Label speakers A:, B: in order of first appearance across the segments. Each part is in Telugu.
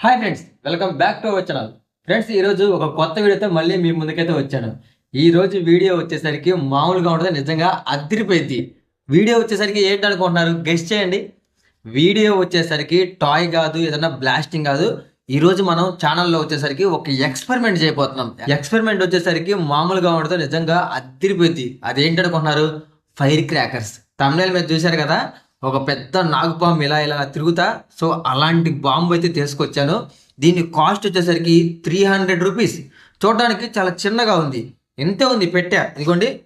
A: Hi friends welcome back to our channel friends ఈరోజు ఒక కొత్త వీడియోతో మళ్ళీ మీ ముందుకైతే వచ్చాను. ఈ రోజు వీడియో వచ్చేసరికి మామూలుగా ఉంటుంది నిజంగా అదిరిపోయింది. వీడియో వచ్చేసరికి ఏంటి అనుకుంటున్నారు గెస్ట్ చేయండి. వీడియో వచ్చేసరికి టాయ్ కాదు ఏదైనా బ్లాస్టింగ్ కాదు. ఈ రోజు మనం ఛానల్లో వచ్చేసరికి ఒక ఎక్స్పెరిమెంట్ చేయబోతున్నాం. ఎక్స్పెరిమెంట్ వచ్చేసరికి మామూలుగా ఉంటుంది నిజంగా అదిరిపోయింది. అదేంటి అనుకుంటున్నారు ఫైర్ క్రాకర్స్ తమిళ మీద చూశారు కదా? ఒక పెద్ద నాగు బాంబు ఇలా ఇలా తిరుగుతా. సో అలాంటి బాంబు అయితే తీసుకొచ్చాను. దీని కాస్ట్ వచ్చేసరికి త్రీ హండ్రెడ్ రూపీస్ చూడడానికి చాలా చిన్నగా ఉంది. ఎంతే ఉంది? పెట్టా. ఇదిగోండి.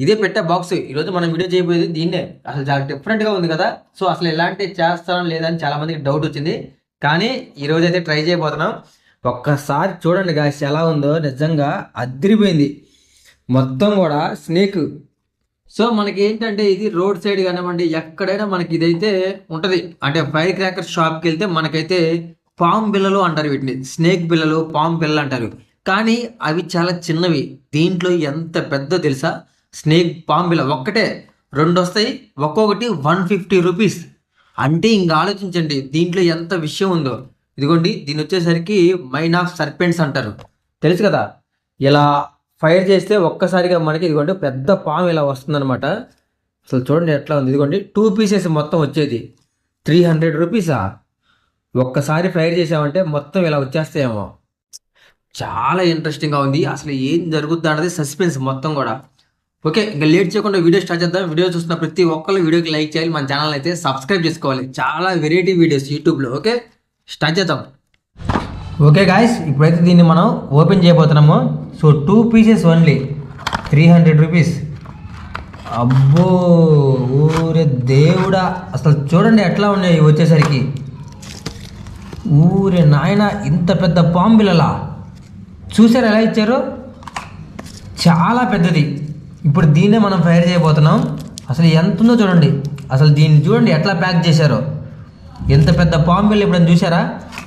A: ఇదే పెట్టా బాక్స్ ఈరోజు మనం వీడియో చేయబోయేది దీన్నే. అసలు చాలా డిఫరెంట్గా ఉంది కదా. సో అసలు ఎలాంటి చేస్తాను లేదని చాలామందికి డౌట్ వచ్చింది. కానీ ఈరోజు అయితే ట్రై చేయబోతున్నాం. ఒక్కసారి చూడండి గాయస్ ఎలా ఉందో. నిజంగా అదిరిపోయింది. మొత్తం కూడా స్నేక్ సో మనకి ఏంటంటే ఇది రోడ్ సైడ్ కానివ్వండి ఎక్కడైనా మనకి ఇదైతే ఉంటుంది. అంటే ఫైర్ క్రాకర్ షాప్కి వెళ్తే మనకైతే పామ్ బిల్లలు అంటారు వీటిని. స్నేక్ బిల్లలు పామ్ బిల్లలు అంటారు. కానీ అవి చాలా చిన్నవి. దీంట్లో ఎంత పెద్ద తెలుసా? స్నేక్ పామ్ బిల్ల ఒక్కటే. రెండు వస్తాయి ఒక్కొక్కటి వన్ ఫిఫ్టీ రూపీస్. అంటే ఇంకా ఆలోచించండి దీంట్లో ఎంత విషయం ఉందో. ఇదిగోండి దీని వచ్చేసరికి మైన్ ఆఫ్ సర్పెంట్స్ అంటారు. తెలుసు కదా? ఇలా ఫైర్ చేస్తే ఒక్కసారిగా మనకి ఇదిగోండి పెద్ద పాము ఇలా వస్తుందన్నమాట. అసలు చూడండి ఎట్లా ఉంది. ఇదిగోండి టూ పీసెస్ మొత్తం వచ్చేది. త్రీ హండ్రెడ్ రూపీసా ఒక్కసారి ఫైర్ చేసామంటే మొత్తం ఇలా వచ్చేస్తాయేమో. చాలా ఇంట్రెస్టింగ్గా ఉంది. అసలు ఏం జరుగుద్ది అన్నది సస్పెన్స్ మొత్తం కూడా. ఓకే ఇంకా లేట్ చేయకుండా వీడియో స్టార్ట్ చేద్దాం. వీడియో చూస్తున్న ప్రతి ఒక్కరు వీడియోకి లైక్ చేయాలి. మన ఛానల్ అయితే సబ్స్క్రైబ్ చేసుకోవాలి. చాలా వెరైటీ వీడియోస్ యూట్యూబ్లో ఓకే స్టార్ట్ చేద్దాం. ఓకే గాయస్ ఇప్పుడైతే దీన్ని మనం ఓపెన్ చేయబోతున్నాము. So two pieces only three hundred rupees అబ్బో ఊరే దేవుడా. అసలు చూడండి ఎట్లా ఉన్నాయి వచ్చేసరికి. ఊరే నాయన ఇంత పెద్ద పాంబిలలా చూసారు ఎలా ఇచ్చారు? చాలా పెద్దది. ఇప్పుడు దీన్నే మనం ఫైర్ చేయబోతున్నాం. అసలు ఎంత ఉందో చూడండి. అసలు దీన్ని చూడండి ఎట్లా ప్యాక్ చేశారో. ఎంత పెద్ద బాంబులు ఇప్పుడు చూసారా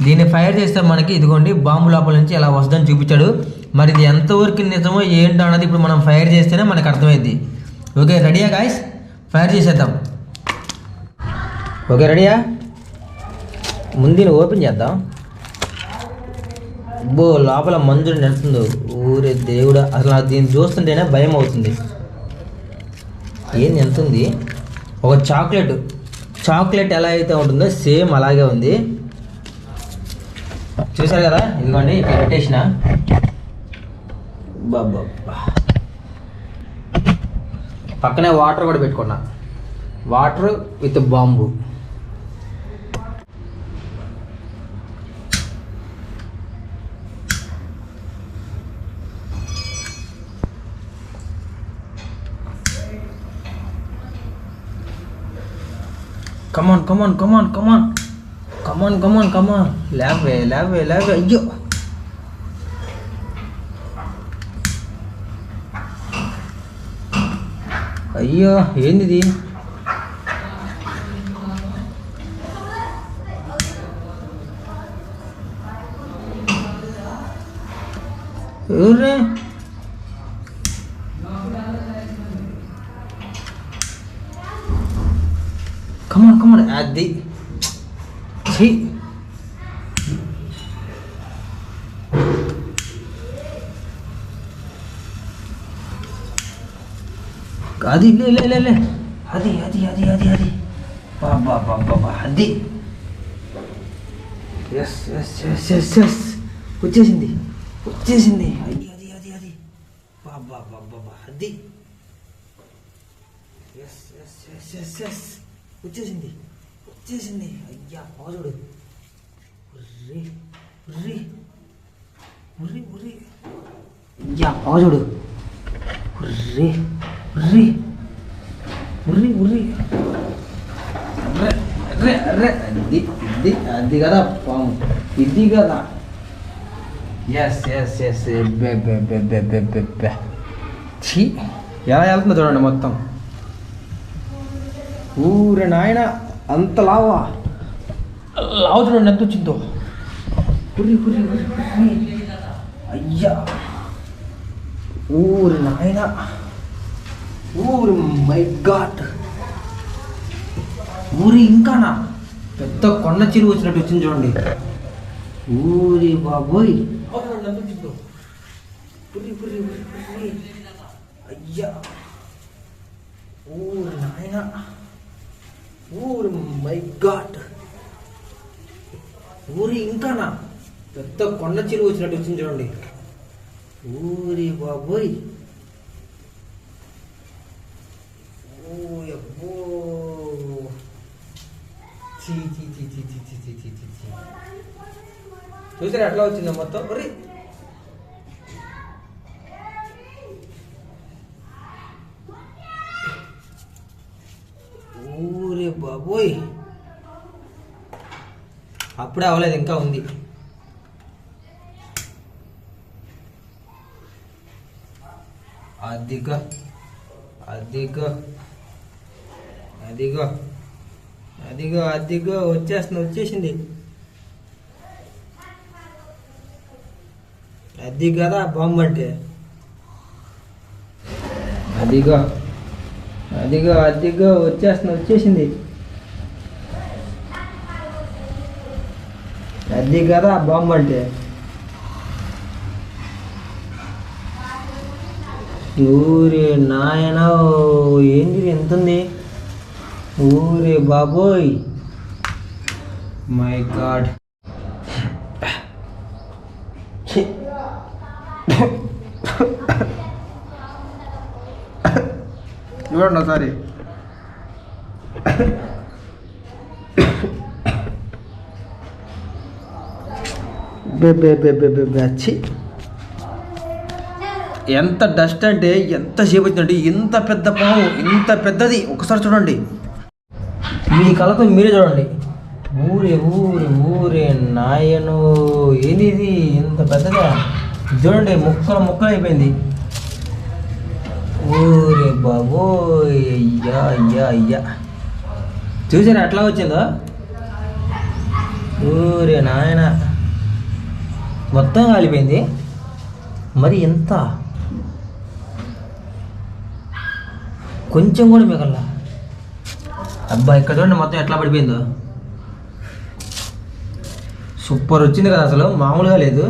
A: దీన్ని ఫైర్ చేస్తే మనకి ఇదిగోండి బాంబు లోపల నుంచి ఎలా వస్తుందని చూపించాడు. మరి ఇది ఎంతవరకు నిజమో ఏంటో అన్నది ఇప్పుడు మనం ఫైర్ చేస్తేనే మనకు అర్థమైంది. ఓకే రెడీయా గాయస్ ఫైర్ చేసేద్దాం. ఓకే రెడీయా ముందు దీన్ని ఓపెన్ చేద్దాం. బో లోపల మంజు నెడుతుందో ఊరే దేవుడా అసలు నాకు దీన్ని చూస్తుంటేనే భయం అవుతుంది. ఏంది ఎంత ఉంది? ఒక చాక్లెట్. చాక్లెట్ ఎలా అయితే ఉంటుందో సేమ్ అలాగే ఉంది. చూసారు కదా? ఇదిగోండి ఇక్కడ పెట్టేసిన. బాబా పక్కనే వాటర్ కూడా పెట్టుకున్నా. Water with bomb. Come on come on come on come on come on come on come on లేవే లేవే లేవే అయ్యో అయ్యో ఏంది ఇది ఎవరే కమాన్ కమాన్ అది ఛీ అది లే లే లే లే అది అది అది అది అది బాబా బాబా అది yes yes yes yes yes వచ్చేసింది వచ్చేసింది అది అది అది అది బాబా బాబా అది yes yes yes yes yes వచ్చేసింది వచ్చేసింది అయ్యా పాజుడు ఉర్రి ఉర్రి. ఉర్రి ఉర్రి. అయ్యా పాజుడు ఉర్రి ఉర్రి. ఉర్రి ఉర్రి. అర్రే అర్రే ఇది ఇది అది కదా పాము. ఇది కదా. ఎస్ ఎస్ ఎస్ బె బె బె బె బె బె బె. ఛీ ఎలా వెళ్తుందో చూడండి మొత్తం. ఊరే నాయన అంత లావా? లావు చూడండి ఎంత వచ్చిందో ఉరి ఉరి ఉరి ఉరి. అయ్యా. ఊరి నాయన. ఊరి మై గాడ్. ఊరి ఇంకానా? పెద్ద కొండ చిరువు వచ్చినట్టు వచ్చింది చూడండి. ఊరి బాబోయ్. అయ్యా. ఊరి నాయన. ఊరు మై గాడ్. ఊరి ఇంకానా? పెద్ద కొండ చెరువు వచ్చినట్టు వచ్చింది చూడండి. ఊరి బాబోయ్. చూసారా ఎట్లా వచ్చిందా మొత్తం? బాబోయ్. అప్పుడే అవ్వలేదు ఇంకా ఉంది. అదిగో అదిగో అదిగో అదిగో అదిగో వచ్చేస్తుంది వచ్చేసింది. అది కదా బాంబు అంటే. అదిగో అదిగో అదిగో వచ్చేస్తుంది వచ్చేసింది. అది కదా బాంబు అంటే. ఊరే నాయన ఏంది ఎంత ఉంది ఊరే బాబోయ్. My god.
B: చూడండి ఒకసారి.
A: బే బే బే బే బే బే ఎంత డస్ట్ అంటే ఎంత సేపు వచ్చిందంటే ఇంత పెద్ద పాము ఇంత పెద్దది. ఒకసారి చూడండి. మీ కళతో మీరే చూడండి. ఊరే ఊరే ఊరే నాయను ఏంది ఇది ఇంత పెద్దగా చూడండి ముక్కలు ముక్కలు అయిపోయింది. ఊరే బాబోయ్ అయ్యా అయ్యా అయ్యా. చూసారా ఎట్లా వచ్చిందో? ఊరే నాయనా. మొత్తం కాలిపోయింది. మరి ఎంత? కొంచెం కూడా మిగల అబ్బా ఇక్కడ చూడండి మొత్తం ఎట్లా పడిపోయిందో. సూపర్ వచ్చింది కదా అసలు మామూలుగా లేదు.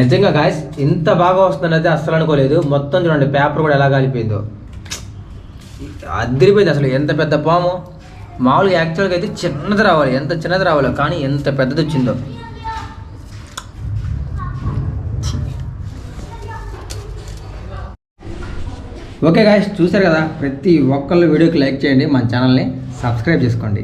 A: నిజంగా గాయస్ ఇంత బాగా వస్తుందనేది అస్సలు అనుకోలేదు. మొత్తం చూడండి పేపర్ కూడా ఎలా కాలిపోయిందో. అదిరిపోయింది అసలు ఎంత పెద్ద పాము. మామూలుగా యాక్చువల్గా అయితే చిన్నది రావాలి ఎంత చిన్నది రావాలి కానీ ఎంత పెద్దది వచ్చిందో. ఓకే గాయస్ చూసారు కదా? ప్రతి ఒక్కళ్ళు వీడియోకి లైక్ చేయండి మన ఛానల్ని సబ్స్క్రైబ్ చేసుకోండి.